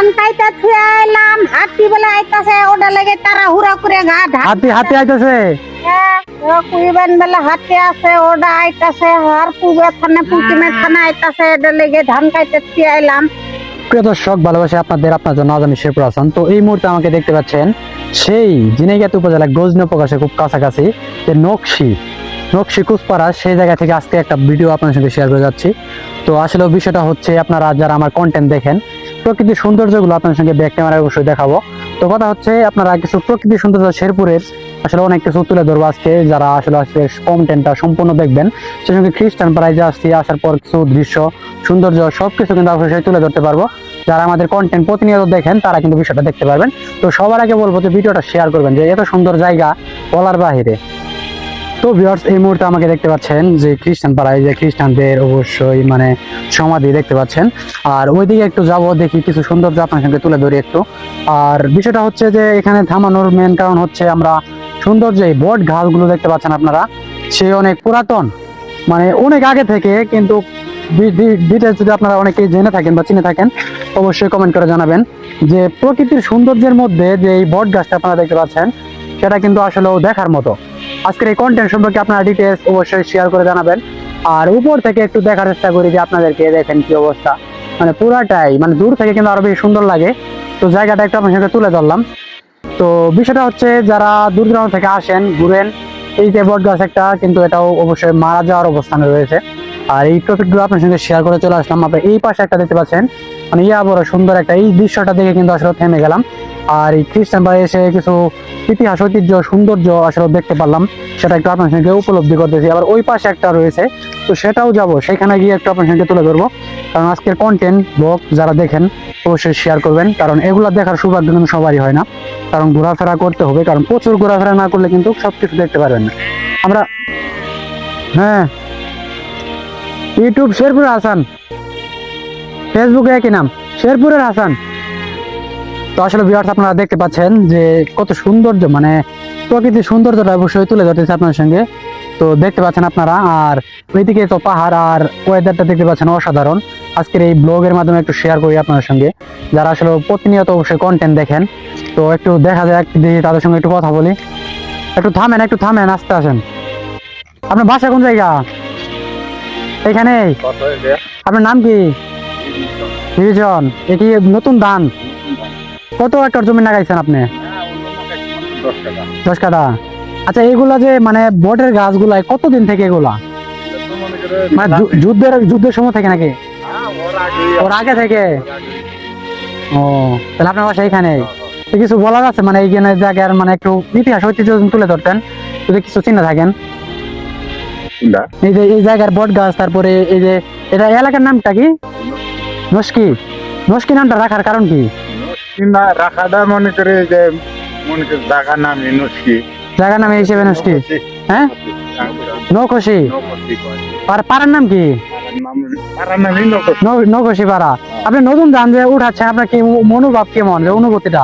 ধান খাইতে থুয়ে এলাম হাতি বলে আইতাছে ওটা লেগে তারা হুড়া করে ঘা হাতি হাতি আইতেছে? কুইবেন বেলা হাতি আছে ওটা আইতাছে আর পুবে থানে পুকিমে থানে আইতাছে এটা লেগে ধান খাইতে থুয়ে এলাম প্রিয় দর্শক ভালোবাসি আপনাদের আপনার জন্য আজ আমি শেরপুর হাসান তো এই মুহূর্তে আমাকে দেখতে পাচ্ছেন সেই জিনাইগাতি উপজেলা গজনী প্রকাশে খুব কাছাকাছি যে নকশি নকশি কুসপাড়া সেই জায়গা থেকে আজকে একটা ভিডিও আপনার সঙ্গে শেয়ার করে যাচ্ছি। তো আসলে বিষয়টা হচ্ছে আপনারা যারা আমার কন্টেন্ট দেখেন প্রকৃতির সৌন্দর্যগুলো আপনার সঙ্গে ব্যাক ক্যামেরায় অবশ্যই দেখাবো। তো কথা হচ্ছে, আপনারা কিছু প্রকৃতির সৌন্দর্য শেরপুরের আসলে অনেক কিছু তুলে ধরবো আজকে, যারা আসলে আজকে কন্টেন্টটা সম্পূর্ণ দেখবেন। সেই সঙ্গে খ্রিস্টান পাড়ায় আসছি, আসার পর কিছু দৃশ্য, সৌন্দর্য সবকিছু কিন্তু অবশ্যই তুলে ধরতে পারব। যারা আমাদের কন্টেন্ট প্রতিনিয়ত দেখেন, তারা কিন্তু বিষয়টা দেখতে পারবেন। তো সবার আগে বলব যে ভিডিওটা শেয়ার করবেন, যে এত সুন্দর জায়গা বলার বাহিরে। তো ভিউয়ার্স এই মুহূর্তে আমাকে দেখতে পাচ্ছেন যে খ্রিস্টান পাড়ায়, যে খ্রিস্টানদের অবশ্যই মানে সমাধি দেখতে পাচ্ছেন। আর ওইদিকে একটু যাব, দেখি কিছু সৌন্দর্য আপনার সঙ্গে তুলে ধরি একটু। আর বিষয়টা হচ্ছে যে এখানে থামানোর মেন কারণ হচ্ছে আমরা সৌন্দর্য এই বট ঘাসগুলো দেখতে পাচ্ছেন আপনারা। সে অনেক পুরাতন মানে অনেক আগে থেকে, কিন্তু ডিটেলস যদি আপনারা অনেকেই জেনে থাকেন বা চিনে থাকেন, অবশ্যই কমেন্ট করে জানাবেন যে প্রকৃতির সৌন্দর্যের মধ্যে যে এই বট গাছটা আপনারা দেখতে পাচ্ছেন, সেটা কিন্তু আসলেও দেখার মতো। আজকের এই কন্টেন্ট সম্পর্কে আপনারা ডিটেলস অবশ্যই শেয়ার করে জানাবেন। আর উপর থেকে একটু দেখার চেষ্টা করি যে আপনাদেরকে দেখেন কি অবস্থা। মানে পুরাটাই মানে দূর থেকে কিন্তু আরও বেশি সুন্দর লাগে। তো জায়গাটা একটু আপনার সঙ্গে তুলে ধরলাম। তো বিষয়টা হচ্ছে, যারা দূর দূরান্ত থেকে আসেন, ঘুরেন, এই যে বট গাছ একটা, কিন্তু এটাও অবশ্যই মারা যাওয়ার অবস্থানে রয়েছে। আর এই টপিকগুলো আপনার সঙ্গে শেয়ার করে চলে আসলাম। আপনি এই পাশে একটা দেখতে পাচ্ছেন মানে ইয়া বড় সুন্দর একটা, এই দৃশ্যটা দেখে কিন্তু আসলে থেমে গেলাম। আর এই খ্রিস্টান বাড়ি এসে কিছু ইতিহাস, ঐতিহ্য, সৌন্দর্য আসলে দেখতে পারলাম। সেটা একটু আপনার সঙ্গে উপলব্ধি করতেছি। আবার ওই পাশে একটা রয়েছে, তো সেটাও যাব। সেখানে গিয়ে একটু আপনার সঙ্গে তুলে ধরবো। কারণ আজকের কন্টেন্ট ব্লগ যারা দেখেন, অবশ্যই শেয়ার করবেন। কারণ এগুলো দেখার সৌভাগ্য কিন্তু সবারই হয় না। কারণ ঘোরাফেরা করতে হবে। কারণ প্রচুর ঘোরাফেরা না করলে কিন্তু সব কিছু দেখতে পারবেন না। আমরা হ্যাঁ। ইউটিউব শেরপুর হাসান। ফেসবুকে একই নাম। শেরপুরের হাসান। তো আসলে ভিউয়ার্স আপনারা দেখতে পাচ্ছেন যে কত সৌন্দর্য মানে প্রকৃতির সৌন্দর্যটা অবশ্যই তুলে ধরতেছে আপনার সঙ্গে। তো দেখতে পাচ্ছেন আপনারা আর ওইদিকে তো পাহাড় আর ওয়েদারটা দেখতে পাচ্ছেন অসাধারণ। আজকের এই ব্লগের মাধ্যমে একটু শেয়ার করি আপনার সঙ্গে। যারা আসলে প্রতিনিয়ত অবশ্যই কন্টেন্ট দেখেন তো একটু দেখা যাক দেখি তাদের সঙ্গে একটু কথা বলি। একটু থামেন একটু থামেন আসতে আসেন। আপনার বাসা কোন জায়গা? এখানে আপনার নাম কি নতুন ধান? কত একর জমি লাগাইছেন আপনি? দশ কাঠা। আচ্ছা এগুলা যে মানে বটের গাছগুলা কতদিন থেকে এগুলা? মানে যুদ্ধের যুদ্ধের সময় থেকে নাকি? ওর আগে থেকে? ও তাহলে আপনার বাসা এখানে কিছু বলার আছে? মানে এইখানে জায়গার মানে একটু ইতিহাস ঐতিহ্য তুলে ধরতেন যদি কিছু চিন্তা থাকেন। এই যে এই জায়গার বট গাছ তারপরে এই যে এটা এলাকার নামটা কি? নস্কি। নস্কি নামটা রাখার কারণ কি? কিংবা রাখাটা মনে করে যে মনে করে নাম নাম হিসেবে নস্কি হ্যাঁ? নৌকশি? আর পাড়ার নাম কি? নৌকশি। পাড়া। আপনি নতুন যান যে উঠাচ্ছেন আপনার কি মনোভাব কেমন যে অনুভূতিটা?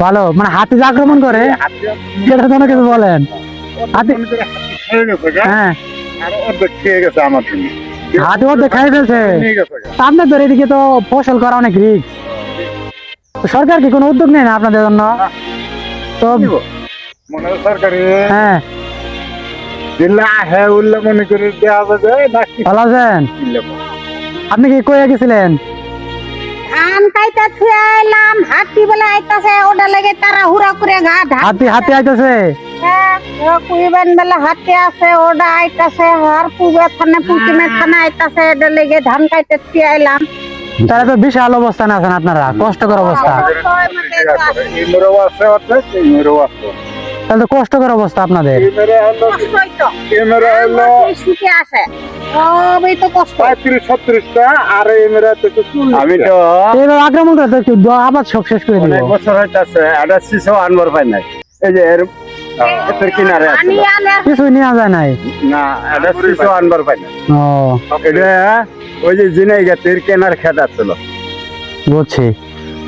ভালো মানে হাতি যে আক্রমণ করে সেটার জন্য কিছু বলেন। হাতি হ্যাঁ। হাতি মধ্যে খাই ফেলছে। তা আপনাদের এদিকে তো ফসল করা অনেক রিস্ক সরকার কি কোনো উদ্যোগ নেই না আপনাদের জন্য? তো মনে হয় সরকারি হ্যাঁ। হ্যাঁ ভালো আছেন? আপনি কি কয়ে গেছিলেন? ধান খাইতে থুয়ে হাতি বলে আইতাছে ওটা লেগে তারা হুড়া করে ঘা ধান হাতি হাতি আইতেছে? কুইবেন বেলা হাতি আছে ওটা আইতাছে আর পুবে থানে পুকিমে থানে আইতাছে এটা লেগে ধান থুয়ে এলাম তাহলে তো বিশাল অবস্থানে আছেন আপনারা? কষ্টকর অবস্থা। তাহলে তো কষ্টকর অবস্থা আপনাদের। আক্রমণ আবার সব শেষ করে বছর হইতাছে শিশু আনবার পাই নাই। এই যে এর কিনারে কিছুই নেওয়া যায় নাই। না এটা শিশু আনবার পাই নাই। ও। এটা ওই যে কেনার খেত আছিল। বুঝছি।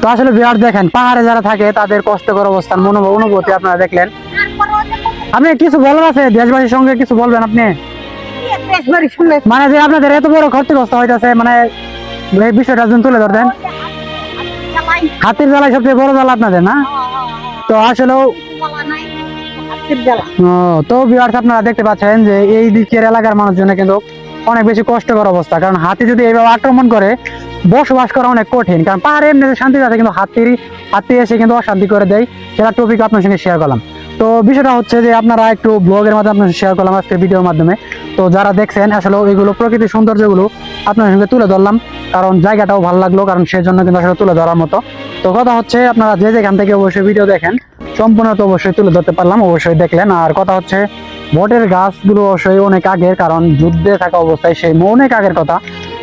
তো আসলে বিহার দেখেন, পাহাড়ে যারা থাকে, তাদের কষ্টকর অবস্থান মনোভব অনুভূতি আপনারা দেখলেন। কিছু বলার আছে? দেশবাসীর সঙ্গে কিছু বলবেন আপনি? মানে যে আপনাদের এত বড় ক্ষতিগ্রস্ত হইতাছে মানে এই বিষয়টা যদি তুলে ধরতেন। হাতির জ্বালাই সবচেয়ে বড় জ্বালা আপনাদের, না? তো আসলেও জ্বালা জ্বালা তো ভিউয়ার্স আপনারা দেখতে পাচ্ছেন যে এই দিকের এলাকার মানুষজন কিন্তু অনেক বেশি কষ্টকর অবস্থা। কারণ হাতি যদি এইভাবে আক্রমণ করে, বসবাস করা অনেক কঠিন। কারণ পাহাড়ে এমনিতে শান্তি আছে, কিন্তু হাতির হাতি এসে কিন্তু অশান্তি করে দেয়। সেটা টপিক আপনার সঙ্গে শেয়ার করলাম। তো বিষয়টা হচ্ছে যে আপনারা একটু ব্লগের মাধ্যমে আপনার শেয়ার করলাম আজকে ভিডিওর মাধ্যমে। তো যারা দেখছেন, আসলে এগুলো প্রকৃতির সৌন্দর্যগুলো আপনার সঙ্গে তুলে ধরলাম। কারণ জায়গাটাও ভালো লাগল, কারণ সেই জন্য কিন্তু আসলে তুলে ধরার মতো। তো কথা হচ্ছে, আপনারা যে যেখান থেকে অবশ্যই ভিডিও দেখেন, সম্পূর্ণ তো অবশ্যই তুলে ধরতে পারলাম, অবশ্যই দেখলেন। আর কথা হচ্ছে বটের গাছগুলো সেই অনেক আগের, কারণ যুদ্ধে থাকা অবস্থায় সেই অনেক আগের কথা,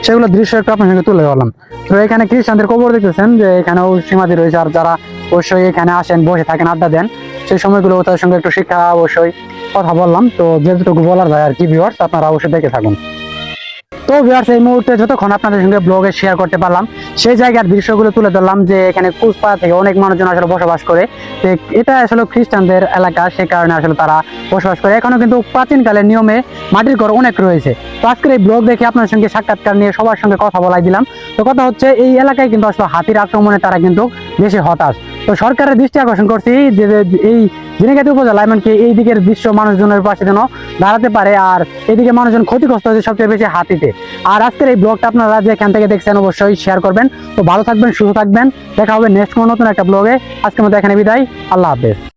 সেগুলো দৃশ্য একটু আপনার সঙ্গে তুলে ধরলাম। তো এখানে খ্রিস্টানদের কবর দেখতেছেন, যে এখানেও সীমাদি রয়েছে, আর যারা অবশ্যই এখানে আসেন, বসে থাকেন, আড্ডা দেন, সেই সময়গুলো তাদের সঙ্গে একটু শিক্ষা অবশ্যই কথা বললাম। তো যেটুকু বলার যায় আর কি ভিউয়ার্স আপনারা অবশ্যই দেখে থাকুন। তো ভিউয়ার্স এই মুহূর্তে যতক্ষণ আপনাদের সঙ্গে ব্লগে শেয়ার করতে পারলাম, সেই জায়গার দৃশ্যগুলো তুলে ধরলাম যে এখানে কুচপাড়া থেকে অনেক মানুষজন আসলে বসবাস করে। এটা আসলে খ্রিস্টানদের এলাকা, সে কারণে আসলে তারা বসবাস করে। এখনও কিন্তু প্রাচীনকালের নিয়মে মাটির ঘর অনেক রয়েছে। তো আজকের এই ব্লগ দেখে আপনার সঙ্গে সাক্ষাৎকার নিয়ে সবার সঙ্গে কথা বলাই দিলাম। তো কথা হচ্ছে, এই এলাকায় কিন্তু আসলে হাতির আক্রমণে তারা কিন্তু বেশি হতাশ। তো সরকারের দৃষ্টি আকর্ষণ করছি যে, এই ঝিনাইগাতি উপজেলা এমনকি এই দিকের দৃশ্য মানুষজনের পাশে যেন দাঁড়াতে পারে আর এদিকে মানুষজন ক্ষতিগ্রস্ত হয়েছে সবচেয়ে বেশি হাতিতে। আর আজকের এই ব্লগটা আপনারা যেখান থেকে দেখছেন অবশ্যই শেয়ার করবেন। তো ভালো থাকবেন, সুস্থ থাকবেন। দেখা হবে নেক্সট কোনো নতুন একটা ব্লগে আজকের মধ্যে এখানে বিদায়। আল্লাহ হাফেজ।